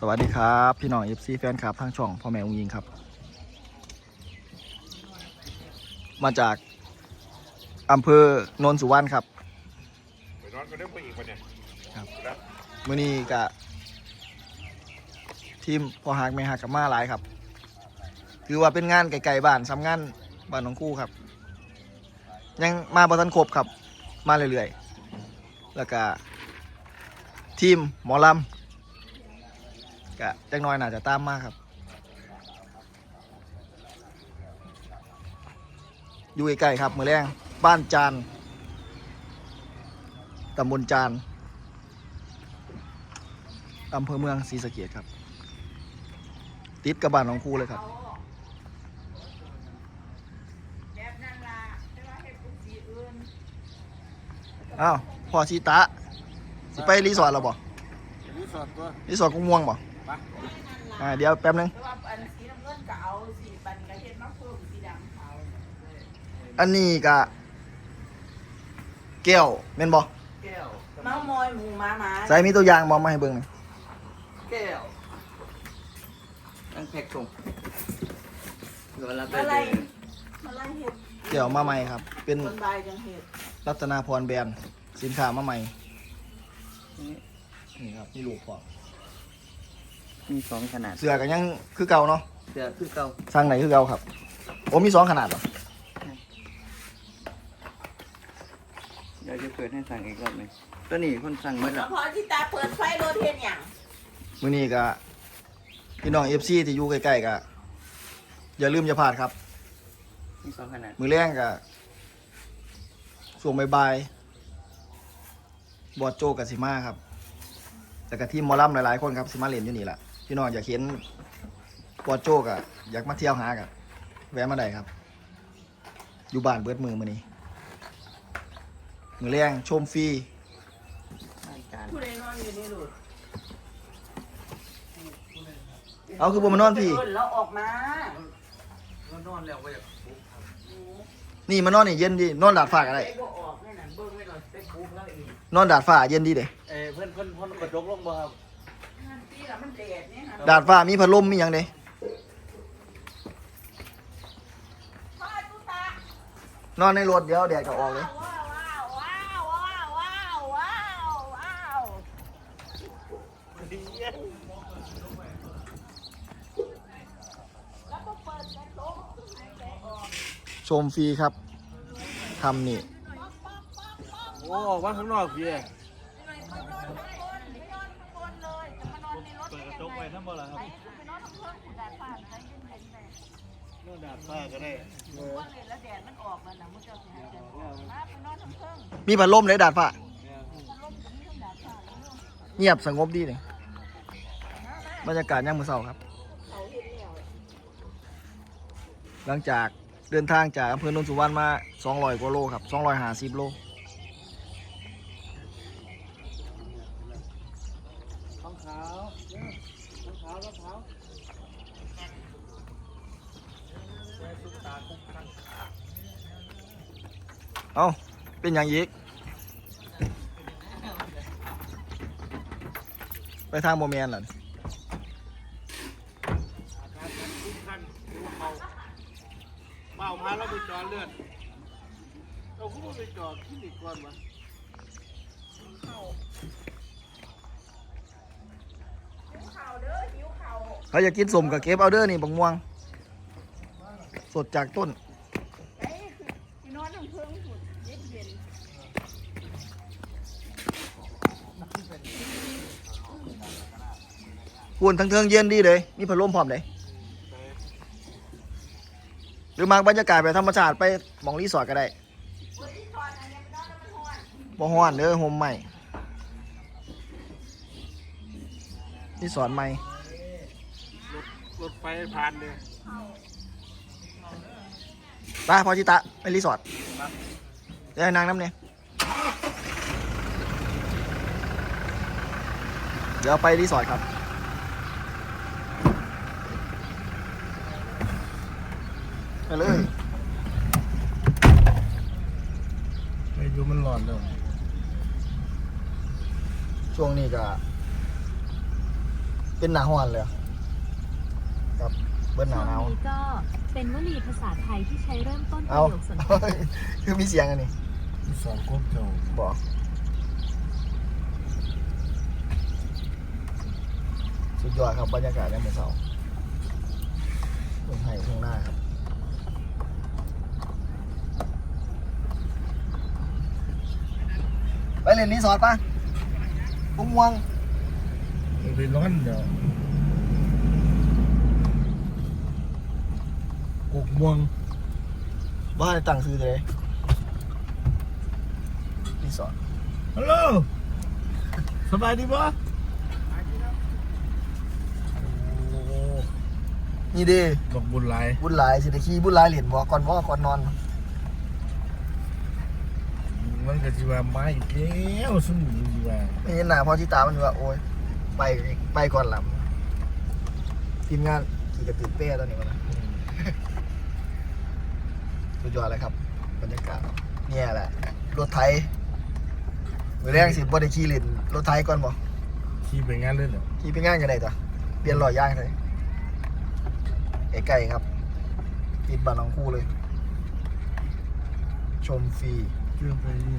สวัสดีครับพี่น้อง FC แฟนคลับทางช่องพ่อแม่องยิงครับ มาจากอำเภอโนนสุวรรณครับไปนอนก็เริ่มไปอีกวันเนี่ยครับแล้วมื่อนี้กับทีมพอหักไม่หักกับมาหลายครับถือว่าเป็นงานไกลๆบ้านซ้ำงานบ้านของคู่ครับ ยังมาบอทันครบครับ มาเรื่อยๆ แล้วก็ทีมหมอลำ ก็จักหน้อยน่าจะตามมาครับ อยู่ใกล้ๆครับมือแรงบ้านจานตำบลจานอำเภอเมืองศรีสะเกดครับ ติดกับบ้านของครูเลยครับแบบนั้นล่ะแต่ว่าเฮ็ดเป็นสีอื่นอ้าวพอชีตะสิไปรีสอร์ทเราบ่รีสอร์ทตัวรีสอร์ทกุ้งม่วงบ่ไป อ่าเดี๋ยวแป๊บนึงแต่ว่าอันสีน้ำเงินก็เอาสีปันก็เฮ็ดมาเพิ่มสีดำขาวอันนี้กะแก้วแม่นบ่แก้วเมามอยหมูหมาหมาใส่มีตัวอย่างบ่มาให้เบิ่งหน่อยแก้วตั้งแพ็กส่งเดี๋ยวเราไปอะไรดูอะไรเฮ็ดแก้วมาใหม่ครับ เป็นคนบายจังเฮ็ดรัตนาพรแบรนด์สินค้ามาใหม่นี่นี่ครับนี่ลูกพอมี สองขนาด เสื้อก็ยังคือเก่าเนาะเสื้อคือเก่าสั่งไหนคือเก่าครับโอ้มีสองขนาดเหรอเดี๋ยวจะเปิดให้สั่งอีกรอบหนึงตัวนี้คนสั่งหมดแล้แล้ววพอที่ตาเปิดไฟรถเฮ็ดหยังมื้อนี้ก็พี่น้อง FC ที่อยู่ใกล้ๆก็อย่าลืมอย่าพลาดครับ มีสองขนาด มือแรงกับส่วงบายๆบอดโจกับสิมาครับ แต่กับทีมหมอลำหลายๆคนครับสิมาเล่นอยู่นี่แหละ พี่น้องอยากเห็นบอดโจกับอยากมาเที่ยวหากับแวะมาได้ครับ อยู่บ้านเบิดมือมือนี้มือแรงชมฟรีรายการผู้ใดนอนอยู่ในรถเอาคือบ่มานอนพี่เดิแล้วออกมานอนแล้วก็อยากนี่มานอนนี่เย็นดีนอนดาดฟ้าก็ได้ไปบ่ออกนั่นน่ะเบิ่งไว้ก่อนไปปลูกแล้วเองนอนดาดฟ้าเย็นดีเด้เอ้เพื่อนเพื่อนเพื่อนกระจกลงบ่ครับนั่นที่ ละมันแดดเนี่ยค่ะดาดฟ้ามีพัดลมมีหยังเด้พ่อตุ๊ตานอนในรถเดี๋ยวแดดก็ออกเลย ว้าวว้าวว้าวว้าวว้าวว้าวแล้วก็เปิดกระจกให้แดดออกชมฟรีครับทำนี่โอ้ออกมาข้างนอกพี่ไปนอนข้างบนไป บ่ล่ะครับไปไปนอนข้างบนขุดดาดฟ้าใจเย็นๆเลยนอนดาดฟ้าก็ได้ว่าเลยแล้วแดดมันออกแล้วนะมุ้งเจ้าสิหายใจออกมาไปนอนข้างเพิ่งมีพัดลมเลยดาดฟ้าพัดลมกับมีเครื่องดาดฟ้าแล้วเนาะเงียบสงบดีเลยบรรยากาศย่างมือเสาครับเขาเห็นแล้วหลังจากเดินทางจากอำเภอโนนสุวรรณมา 200 กว่าโลครับ 250 โล ท้องขาวท้องขาวท้องขาว เอ้าเป็นอย่างยีกไปทางโมเมนเหรอเมาพาเราไปจอดเลือดเราคู่ไปจอดคลินิกก่อนวะข่าวเด้อหิวข่าวเขาอยากกินสมกับเก็บเอาเดอร์นี่บักม่วงส ดจากต้น ไปนอนน้ำเพิงขุดเย็นเย็นคูนทั้งเทิงเย็นดีเลย มีพัดลมพร้อมเลยหรือมากบรรยากาศไปธรรมชาติไปหมองรีสอร์ทก็ได้บ่ฮ้อนเด้อโฮมใหม่รีสอร์ทใหม่รถไฟผ่านเลย ไปพอจิตะไปรีสอร์ทเดี๋ยวนางน้ำเนี่ยเดี๋ยวไปรีสอร์ทครับ ไปเลยอายุมันร้อนแล้วช่วงนี้ก็ เป็นหนาหอนเลยอะครับ เบิ้ลหนาหนาวคำนี้ก็ เป็นวลีภาษาไทยที่ใช้เริ่มต้นประเอา โยคสนทนาคือมีเสียงอันนี้ที่สองกบเจ้าบอกสุดยอดครับบรรยากาศในเมืองเสาตรงไห้ตรงหน้าครับ ไปเล่นรีสอร์ทป่ะพุ่งวงมันเป็นร้อนเดี๋ยวกก ม่วงบ้านตั้งซื้อเลยรีสอร์ทฮัลโหลสบายดีปะโอ้นี่เดีบอกบุญหลายบุญหลายสิได้ขี่บุญหลายเหรียญบอกก่อนว่าก่อนนอน มันก็สิว่าไม้อีกแล้วซึ่งสิว่าไม่เห็นหน้าพอที่ตามันว่าโอ้ยไปไปก่อนลำทีมงานขี่กระตือเป้ตอนนี้มันนะ สุดยอดเลยครับบรรยากาศเนี่ยแหละรถไทยมือแรกสิบ่ได้ขี่เล่นรถไทยก่อนบ่ขี่ไปงานเลยเหรอขี่ไปงานกันได้จ้ะเปลี่ยนล้อย่างเลยไกลๆครับติดบ้านน้องคู่เลย ชมฟรีเรื่องไปนี่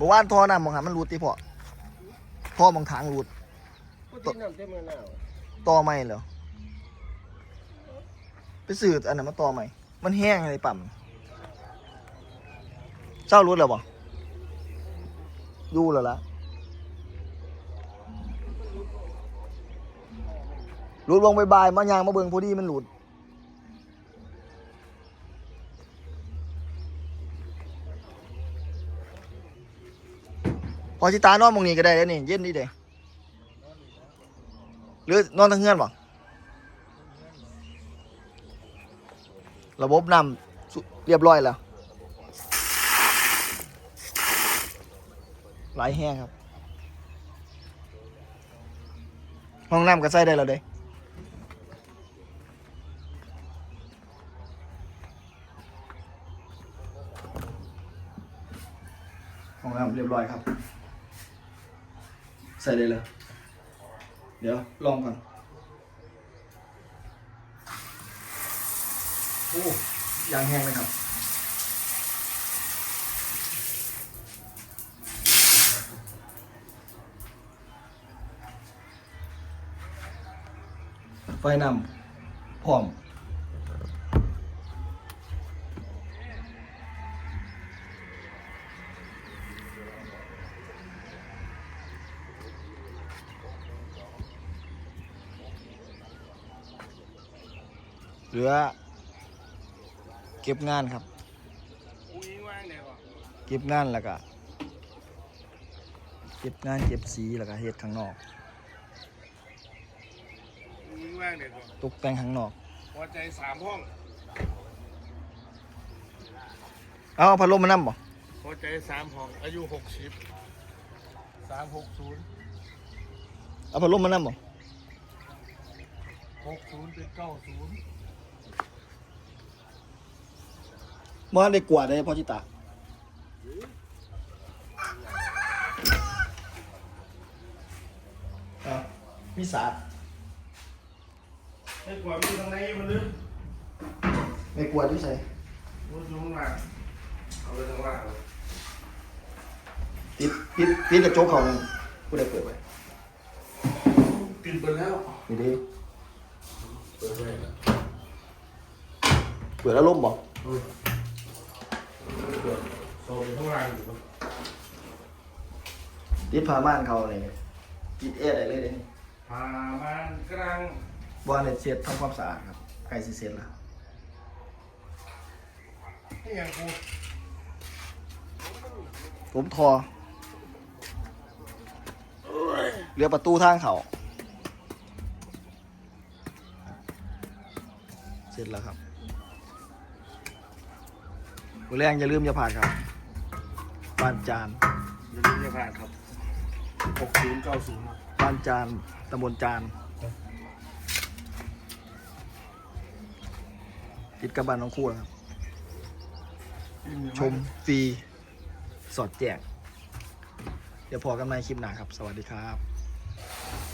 บอกว่านท่อน้ำมองหามันรูดตีพอท่อมองทางรูดพูดที่น้ำเต็มเลยนะต่อไม่เหรอไปสื่ออันนั้นมาต่อไม่ มันแห้งเลยปั่มเจ้ารู้แล้วบ่ดูแล้วละรูดลงไปบายๆมายางมาเบิงพอดีมันหลุด พอชิตานอนมองนี้ก็ได้แล้วนี่ เย็นดีเด้หรือนอนทั้งเงื่อนบ่ระบบน้ำเรียบร้อยแล้วหลายแห้งครับ ห้องน้ำก็ใส่ได้แล้วเด้ห้องน้ำเรียบร้อยครับ ใส่ได้เลยเดี๋ยวลองก่อนโอ้ยางแห้งเลยครับ ไฟนำพร้อม เหลือ เก็บงานครับอุ้งว่างเนี่ยก่อนเก็บงานแล้วก็เก็บงานเก็บสีแล้วก็เฮ็ดข้างนอกอุ้งว่างเนี่ยก่อนตกแต่งข้างนอกหัวใจสามห้องเอาพัดลมมานั่บ่หัวใจสามห้อง อายุหกสิบสามหกศูนย์เอาพัดลมมานั่บ่หกศูนย์เป็นเก้าศูนย์ บ่ได้กวาดได้พอจิตาเอามีสาดไอ้กว่ามีตรงไหนมันลึกไม่กวาดที่ใส่รู้อยู่ข้างล่างเอาไปข้างล่างเลยปิดปิดปิดกระจกเขาเลยผู้ใดเปิดไว้ปิดไปแล้วนี่ดิเปิดไว้แล้วเปิดแล้วลมบ่เปิดโซ่ข้างล่างอยู่ครับติดผ้าม่านเขาอะไรเนี่ยปิดแอร์ได้เลยเด้นี่พามันกลางบ่ได้เสร็จทำความสะอาดครับใกล้สิเสร็จแล้วนี่ยังกูผมทอเหลือประตูทางเขาเสร็จแล้วครับ มือแรงอย่าลืมอย่าผ่านครับบ้านจานอย่าลืมอย่าผ่านครับหกศูนย์เก้าศูนย์บ้านจานตำบลจานติดกับบ้านน้องคู่นะครับ ชมฟรี สอดแจก เดี๋ยวพอกันในคลิปหน้าครับ สวัสดีครับ